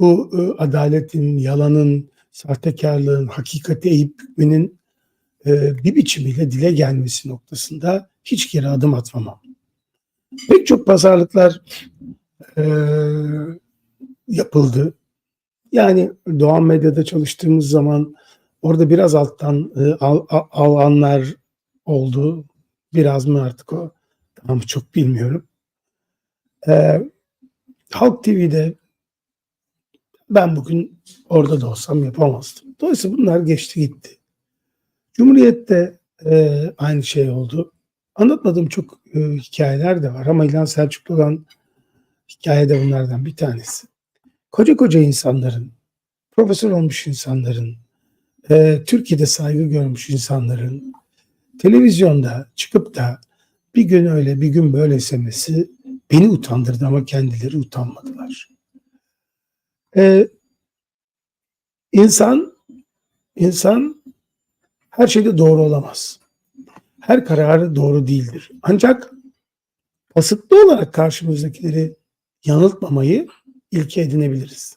bu e, adaletin, yalanın, sahtekarlığın, hakikati eğip bükmenin e, bir biçimiyle dile gelmesi noktasında hiç geri adım atmamam. Pek çok pazarlıklar e, yapıldı. Yani Doğan Medya'da çalıştığımız zaman orada biraz alttan e, al, al- alanlar oldu. Biraz mı artık o? Tamam çok bilmiyorum. E, Halk TV'de ben bugün orada da olsam yapamazdım. Dolayısıyla bunlar geçti gitti. Cumhuriyet'te e, aynı şey oldu. Anlatmadığım çok e, hikayeler de var ama İlhan Selçuklu olan hikaye de bunlardan bir tanesi. Koca koca insanların, profesör olmuş insanların, e, Türkiye'de saygı görmüş insanların televizyonda çıkıp da bir gün öyle bir gün böyle semesi beni utandırdı ama kendileri utanmadılar. E, insan insan her şeyde doğru olamaz. Her kararı doğru değildir. Ancak kasıtlı olarak karşımızdakileri yanıltmamayı ilke edinebiliriz.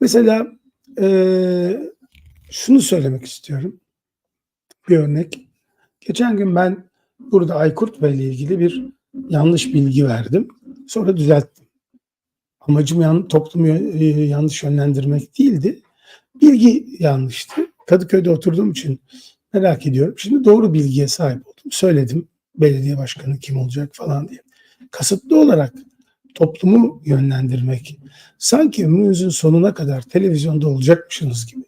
Mesela eee, şunu söylemek istiyorum. Bir örnek. Geçen gün ben burada Aykurt Bey ile ilgili bir yanlış bilgi verdim. Sonra düzelttim. Amacım yan, toplumu e, yanlış yönlendirmek değildi. Bilgi yanlıştı. Kadıköy'de oturduğum için merak ediyorum. Şimdi doğru bilgiye sahip oldum. Söyledim belediye başkanı kim olacak falan diye. Kasıtlı olarak toplumu yönlendirmek. Sanki ömrünüzün sonuna kadar televizyonda olacakmışsınız gibi.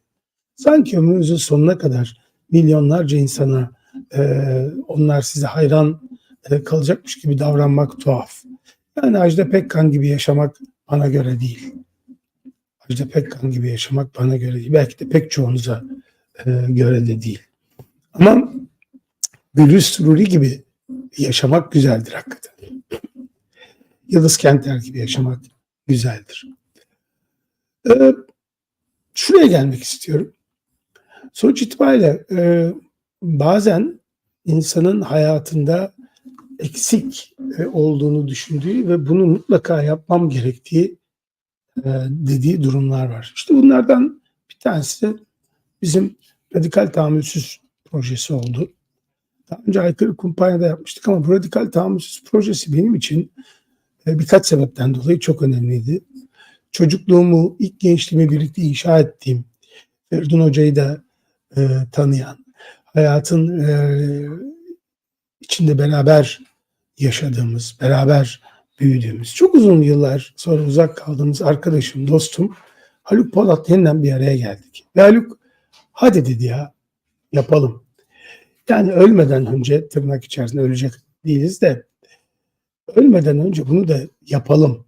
Sanki ömrünüzün sonuna kadar milyonlarca insana e, onlar size hayran e, kalacakmış gibi davranmak tuhaf. Yani Ajda Pekkan gibi yaşamak bana göre değil. Ajda Pekkan gibi yaşamak bana göre değil. Belki de pek çoğunuza e, göre de değil. Ama Gülüş Ruri gibi yaşamak güzeldir hakikaten. Yıldız Kenter gibi yaşamak güzeldir. Ee, şuraya gelmek istiyorum. Sonuç itibariyle e, bazen insanın hayatında eksik e, olduğunu düşündüğü ve bunu mutlaka yapmam gerektiği e, dediği durumlar var. İşte bunlardan bir tanesi bizim radikal tahammülsüz projesi oldu. Daha önce aykırı kumpanyada yapmıştık ama bu radikal tahammülsüz projesi benim için e, birkaç sebepten dolayı çok önemliydi. Çocukluğumu, ilk gençliğimi birlikte inşa ettiğim Feridun Hoca'yı da e, tanıyan, hayatın e, içinde beraber yaşadığımız, beraber büyüdüğümüz, çok uzun yıllar sonra uzak kaldığımız arkadaşım, dostum Haluk Polat yeniden bir araya geldik. Ve Haluk hadi dedi ya yapalım. Yani ölmeden önce tırnak içerisinde ölecek değiliz de ölmeden önce bunu da yapalım.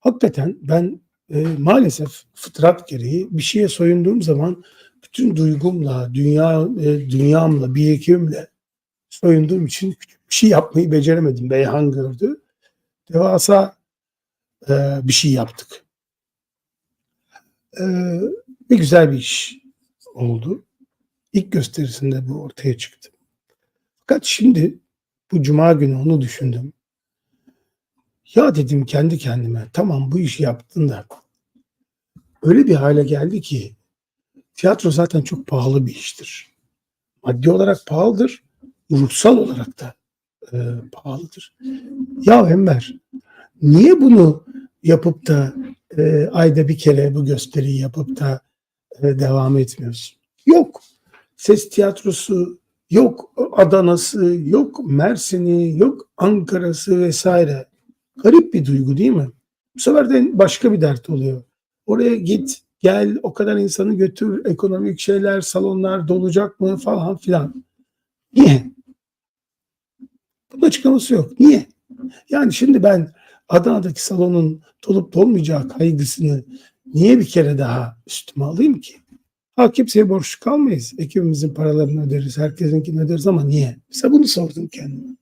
Hakikaten ben e, maalesef fıtrat gereği bir şeye soyunduğum zaman bütün duygumla, dünya e, dünyamla, birikimle soyunduğum için küçük bir şey yapmayı beceremedim. Beyhan gördü. Devasa e, bir şey yaptık. E, ne güzel bir iş oldu. İlk gösterisinde bu ortaya çıktı. Fakat şimdi bu cuma günü onu düşündüm. Ya dedim kendi kendime tamam bu işi yaptın da öyle bir hale geldi ki tiyatro zaten çok pahalı bir iştir. Maddi olarak pahalıdır, ruhsal olarak da e, pahalıdır. Ya Enver niye bunu yapıp da e, ayda bir kere bu gösteriyi yapıp da e, devam etmiyorsun? Yok. Ses tiyatrosu, yok Adana'sı, yok Mersin'i, yok Ankara'sı vesaire. Garip bir duygu değil mi? Bu sefer de başka bir dert oluyor. Oraya git, gel, o kadar insanı götür, ekonomik şeyler, salonlar dolacak mı falan filan. Niye? Bunun açıklaması yok. Niye? Yani şimdi ben Adana'daki salonun dolup dolmayacağı kaygısını niye bir kere daha üstüme alayım ki? Ha kimseye borçlu kalmayız. Ekibimizin paralarını öderiz, herkesinkini öderiz ama niye? Mesela bunu sordum kendime.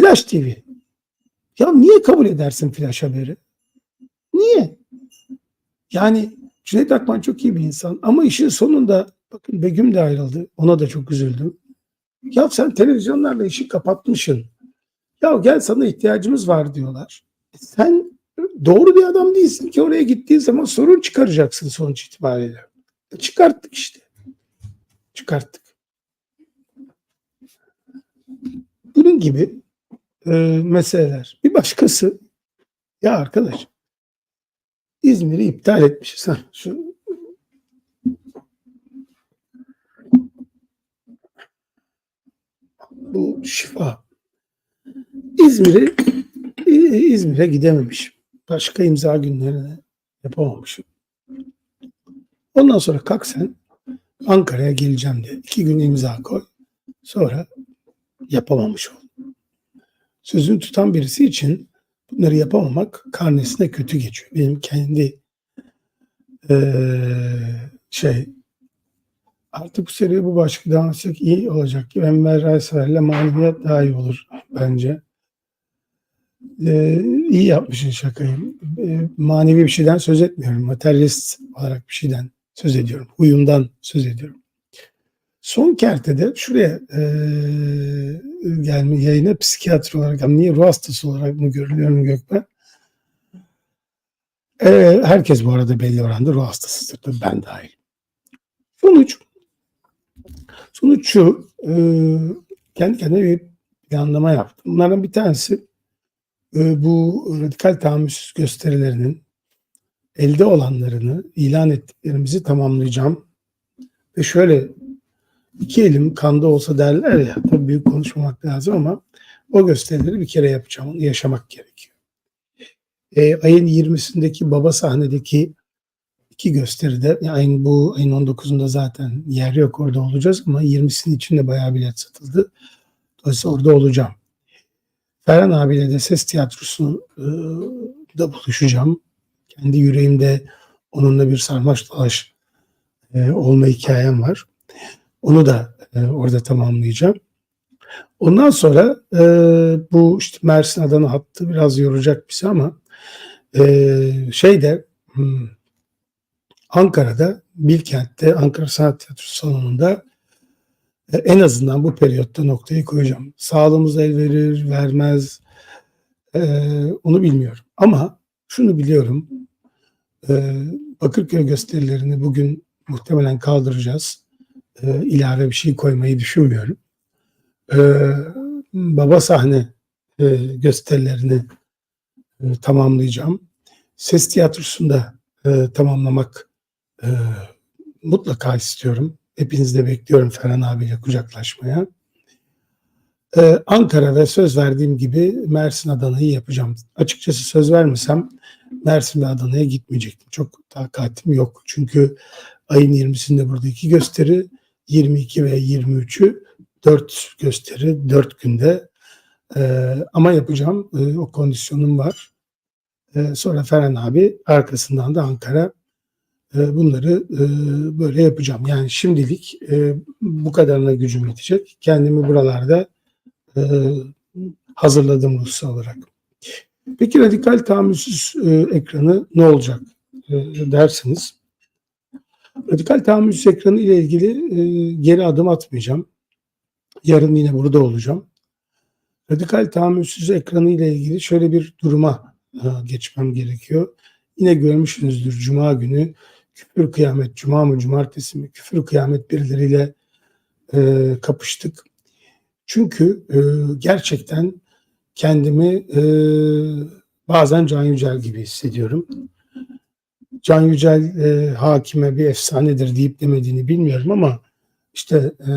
Flash TV. Ya niye kabul edersin flash haberi? Niye? Yani Cüneyt Akman çok iyi bir insan ama işin sonunda bakın Begüm de ayrıldı. Ona da çok üzüldüm. Ya sen televizyonlarla işi kapatmışsın. Ya gel sana ihtiyacımız var diyorlar. E sen doğru bir adam değilsin ki oraya gittiğin zaman sorun çıkaracaksın sonuç itibariyle. E, Çıkarttık işte. Çıkarttık. Bunun gibi e, meseleler. Bir başkası ya arkadaş İzmir'i iptal etmişiz. Ha, şu bu şifa. İzmir'i İzmir'e gidememiş. Başka imza günlerine yapamamışım. Ondan sonra kalk sen Ankara'ya geleceğim diye. iki gün imza koy. Sonra yapamamış ol. Sözünü tutan birisi için bunları yapamamak karnesine kötü geçiyor. Benim kendi eee, şey artık bu seriye bu başlık devam iyi olacak. Enver Raysever'le maneviyat daha iyi olur bence. Ee, iyi yapmışsın şakayı. Ee, manevi bir şeyden söz etmiyorum. Materyalist olarak bir şeyden söz ediyorum. Huyumdan söz ediyorum. Son kertede şuraya ee, gelme yayına psikiyatr olarak ama niye ruh hastası olarak mı görülüyorum Gökmen? Ee, herkes bu arada belli oranda ruh hastasıdır. Tabii ben dahil. Sonuç sonuç şu ee, kendi kendime bir planlama yaptım. Bunlardan bir tanesi e, bu radikal tahammülsüz gösterilerinin elde olanlarını ilan ettiklerimizi tamamlayacağım. Ve şöyle iki elim kanda olsa derler ya tabii büyük konuşmamak lazım ama o gösterileri bir kere yapacağım. Yaşamak gerekiyor. E, ayın 20'sindeki baba sahnedeki iki gösteride yani bu ayın 19'unda zaten yer yok orada olacağız ama 20'sinin içinde bayağı bilet satıldı. Dolayısıyla orada olacağım. Ferhan abiyle de ses tiyatrosunu e, da buluşacağım. Kendi yüreğimde onunla bir sarmaş dolaş e, olma hikayem var. Onu da e, orada tamamlayacağım. Ondan sonra e, bu işte Mersin Adana hattı biraz yoracak bizi ama e, şeyde hmm, Ankara'da Bilkent'te Ankara Sanat Tiyatrosu Salonu'nda e, en azından bu periyotta noktayı koyacağım. Sağlığımız el verir, vermez e, onu bilmiyorum. Ama şunu biliyorum. E, Bakırköy gösterilerini bugün muhtemelen kaldıracağız. E, ilave bir şey koymayı düşünmüyorum. Baba sahne gösterilerini tamamlayacağım. Ses tiyatrosunda e, tamamlamak e, mutlaka istiyorum. Hepinizi de bekliyorum Ferhan abiyle kucaklaşmaya. Ee, Ankara ve söz verdiğim gibi Mersin Adana'yı yapacağım. Açıkçası söz vermesem Mersin ve Adana'ya gitmeyecektim. Çok takatim yok. Çünkü ayın 20'sinde burada iki gösteri, 22 ve 23'ü 4 gösteri 4 günde. Ee, ama yapacağım. Ee, o kondisyonum var. Ee, sonra Ferhan abi arkasından da Ankara bunları e, böyle yapacağım. Yani şimdilik e, bu kadarına gücüm yetecek. Kendimi buralarda e, hazırladım ruhsal olarak. Peki radikal tahammülsüz e, ekranı ne olacak e, dersiniz. Radikal tahammülsüz ekranı ile ilgili e, geri adım atmayacağım. Yarın yine burada olacağım. Radikal tahammülsüz ekranı ile ilgili şöyle bir duruma e, geçmem gerekiyor. Yine görmüşsünüzdür Cuma günü küfür kıyamet, cuma mı cumartesi mi küfür kıyamet birileriyle e, kapıştık. Çünkü e, gerçekten kendimi e, bazen Can Yücel gibi hissediyorum. Can Yücel e, hakime bir efsanedir deyip demediğini bilmiyorum ama işte e,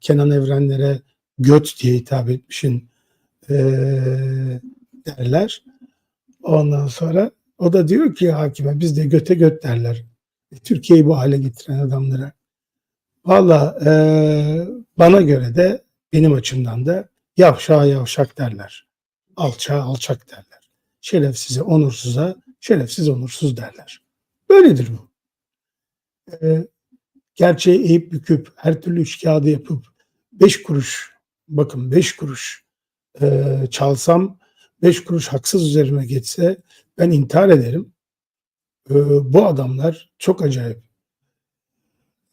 Kenan Evrenlere göt diye hitap etmişin e, derler. Ondan sonra o da diyor ki hakime biz de göte göt derler. Türkiye'yi bu hale getiren adamlara. Valla e, bana göre de benim açımdan da yavşağa yavşak derler. Alçağa alçak derler. Şerefsize onursuza şerefsiz onursuz derler. Böyledir bu. E, gerçeği eğip büküp her türlü üç kağıdı yapıp beş kuruş bakın beş kuruş e, çalsam beş kuruş haksız üzerime geçse ben intihar ederim. Ee, bu adamlar çok acayip.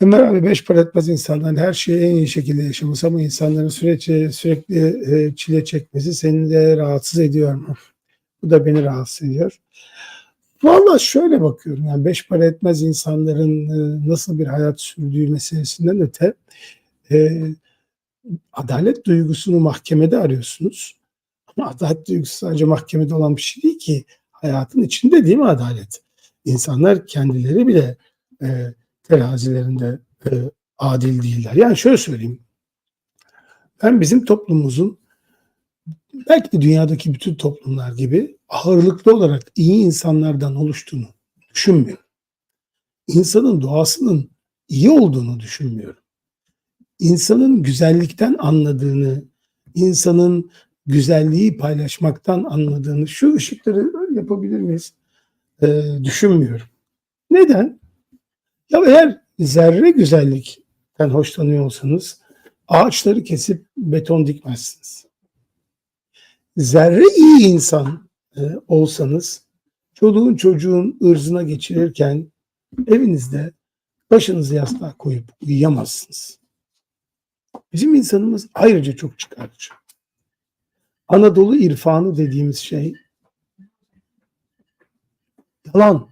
Ömer abi beş para etmez insanların her şeyi en iyi şekilde yaşaması ama insanların sürekli, sürekli e, çile çekmesi seni de rahatsız ediyor mu? Bu da beni rahatsız ediyor. Valla şöyle bakıyorum yani beş para etmez insanların e, nasıl bir hayat sürdüğü meselesinden öte e, adalet duygusunu mahkemede arıyorsunuz. Ama adalet duygusu sadece mahkemede olan bir şey değil ki. Hayatın içinde değil mi adalet? İnsanlar kendileri bile e, terazilerinde e, adil değiller. Yani şöyle söyleyeyim. Ben bizim toplumumuzun belki de dünyadaki bütün toplumlar gibi ağırlıklı olarak iyi insanlardan oluştuğunu düşünmüyorum. İnsanın doğasının iyi olduğunu düşünmüyorum. İnsanın güzellikten anladığını, insanın güzelliği paylaşmaktan anladığını, şu ışıkları yapabilir miyiz? Ee, düşünmüyorum. Neden? Ya eğer zerre güzellikten hoşlanıyorsanız ağaçları kesip beton dikmezsiniz. Zerre iyi insan e, olsanız çoluğun çocuğun ırzına geçirirken evinizde başınızı yastığa koyup uyuyamazsınız. Bizim insanımız ayrıca çok çıkarcı. Anadolu irfanı dediğimiz şey yalan.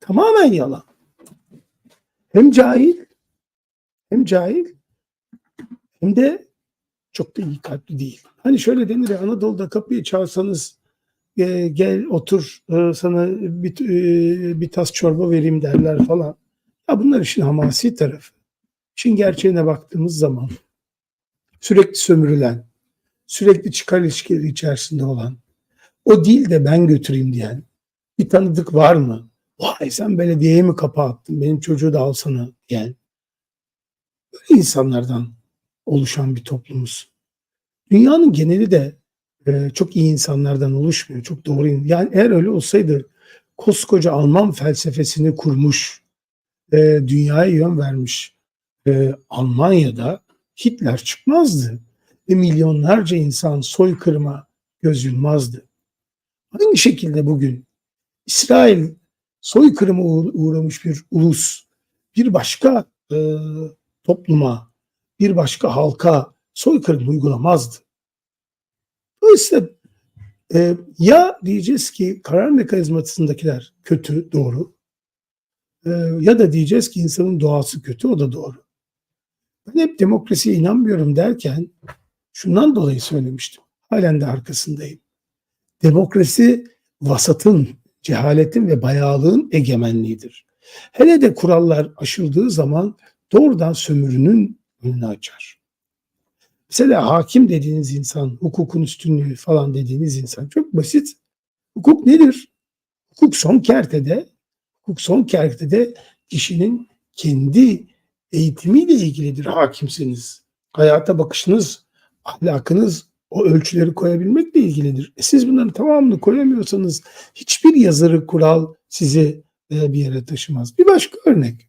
Tamamen yalan. Hem cahil hem cahil hem de çok da iyi kalpli değil. Hani şöyle denir ya Anadolu'da kapıyı çalsanız e, gel otur e, sana bir, e, bir tas çorba vereyim derler falan. Ya bunlar işin hamasi tarafı. İşin gerçeğine baktığımız zaman sürekli sömürülen, sürekli çıkar ilişkileri içerisinde olan, o değil de ben götüreyim diyen bir tanıdık var mı? Vay sen belediyeye mi kapı attın? Benim çocuğu da alsana diyen. Böyle insanlardan oluşan bir toplumuz. Dünyanın geneli de e, çok iyi insanlardan oluşmuyor. Çok doğru. Yani eğer öyle olsaydı koskoca Alman felsefesini kurmuş, e, dünyaya yön vermiş e, Almanya'da Hitler çıkmazdı. Ve milyonlarca insan soykırıma göz yummazdı. Aynı şekilde bugün İsrail soykırıma uğramış bir ulus bir başka e, topluma, bir başka halka soykırım uygulamazdı. Dolayısıyla e, ya diyeceğiz ki karar mekanizmasındakiler kötü, doğru. E, ya da diyeceğiz ki insanın doğası kötü, o da doğru. Ben hep demokrasiye inanmıyorum derken şundan dolayı söylemiştim. Halen de arkasındayım. Demokrasi vasatın, cehaletin ve bayağılığın egemenliğidir. Hele de kurallar aşıldığı zaman doğrudan sömürünün önünü açar. Mesela hakim dediğiniz insan, hukukun üstünlüğü falan dediğiniz insan çok basit. Hukuk nedir? Hukuk son kertede, hukuk son kertede kişinin kendi eğitimiyle ilgilidir hakimsiniz. Hayata bakışınız, ahlakınız o ölçüleri koyabilmekle ilgilidir. E siz bunların tamamını koyamıyorsanız hiçbir yazarı kural sizi bir yere taşımaz. Bir başka örnek.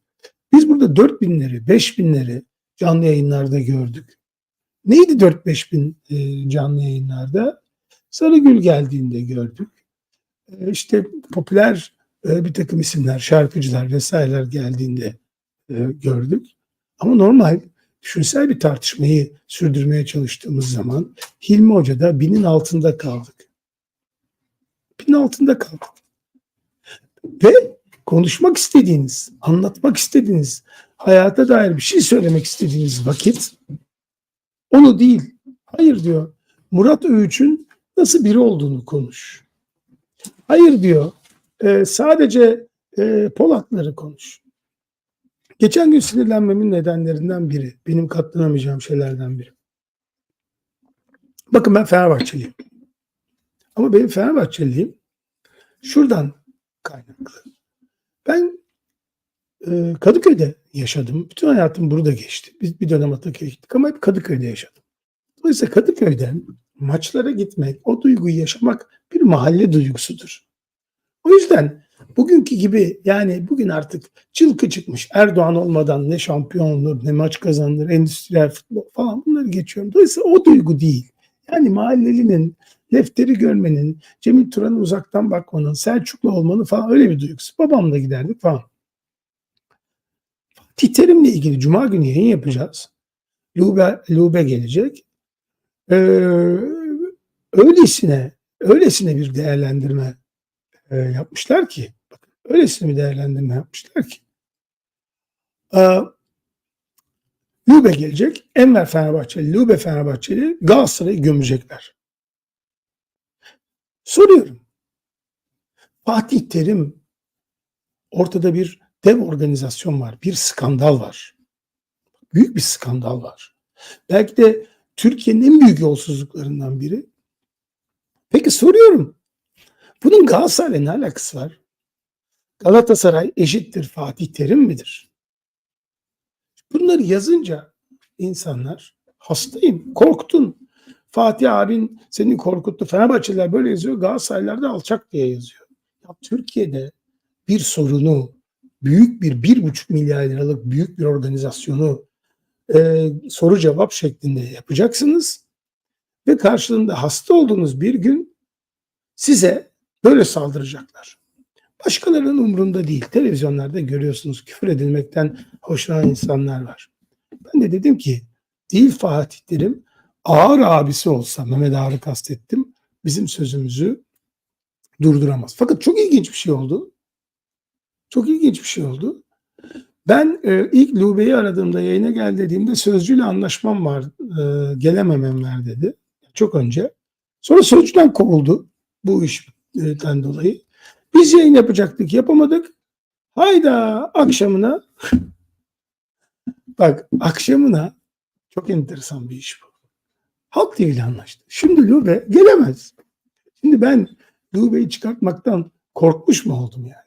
Biz burada 4 binleri, 5 binleri canlı yayınlarda gördük. Neydi 4-5 bin e, canlı yayınlarda? Sarıgül geldiğinde gördük. E, işte popüler e, bir takım isimler, şarkıcılar vesaireler geldiğinde e, gördük. Ama normal düşünsel bir tartışmayı sürdürmeye çalıştığımız zaman Hilmi Hoca'da binin altında kaldık. Binin altında kaldık. Ve konuşmak istediğiniz, anlatmak istediğiniz, hayata dair bir şey söylemek istediğiniz vakit onu değil. Hayır diyor. Murat Öğüç'ün nasıl biri olduğunu konuş. Hayır diyor. E, sadece e, Polatları konuş. Geçen gün sinirlenmemin nedenlerinden biri. Benim katlanamayacağım şeylerden biri. Bakın ben Fenerbahçeliyim. Ama benim Fenerbahçeliyim şuradan kaynaklı. Ben e, Kadıköy'de yaşadım. Bütün hayatım burada geçti. Biz bir dönem Ataköy'e gittik ama hep Kadıköy'de yaşadım. Dolayısıyla Kadıköy'den maçlara gitmek, o duyguyu yaşamak bir mahalle duygusudur. O yüzden bugünkü gibi yani bugün artık çılkı çıkmış Erdoğan olmadan ne şampiyon olur ne maç kazanılır endüstriyel futbol falan bunları geçiyorum. Dolayısıyla o duygu değil. Yani mahallelinin defteri görmenin, Cemil Turan'ı uzaktan bakmanın, Selçuklu olmanın falan öyle bir duygusu. Babamla giderdik falan. Fatih Terim'le ilgili Cuma günü yayın yapacağız. Lube, Lube gelecek. Ee, öylesine, öylesine bir değerlendirme e, yapmışlar ki öylesine bir değerlendirme yapmışlar ki e, Lube gelecek. Enver Fenerbahçeli, Lube Fenerbahçeli Galatasaray'ı gömecekler. Soruyorum. Fatih Terim ortada bir dev organizasyon var. Bir skandal var. Büyük bir skandal var. Belki de Türkiye'nin en büyük yolsuzluklarından biri. Peki soruyorum. Bunun Galatasaray'la ne alakası var? Galatasaray eşittir Fatih Terim midir? Bunları yazınca insanlar hastayım, korktun. Fatih abin seni korkuttu. Fenerbahçeliler böyle yazıyor. Galatasaraylılar da alçak diye yazıyor. Ya Türkiye'de bir sorunu, büyük bir bir buçuk milyar liralık büyük bir organizasyonu e, soru cevap şeklinde yapacaksınız. Ve karşılığında hasta olduğunuz bir gün size böyle saldıracaklar. Başkalarının umurunda değil. Televizyonlarda görüyorsunuz küfür edilmekten hoşlanan insanlar var. Ben de dedim ki değil Fatih Terim ağır abisi olsa Mehmet Ağar'ı kastettim bizim sözümüzü durduramaz. Fakat çok ilginç bir şey oldu. Çok ilginç bir şey oldu. Ben e, ilk Lube'yi aradığımda yayına gel dediğimde sözcüyle anlaşmam var. E, gelememem var dedi. Çok önce. Sonra sözcüden kovuldu bu işten dolayı. Biz yayın yapacaktık yapamadık. Hayda akşamına bak akşamına çok enteresan bir iş bu. Halk TV ile anlaştı. Şimdi Lube gelemez. Şimdi ben Lube'yi çıkartmaktan korkmuş mu oldum yani?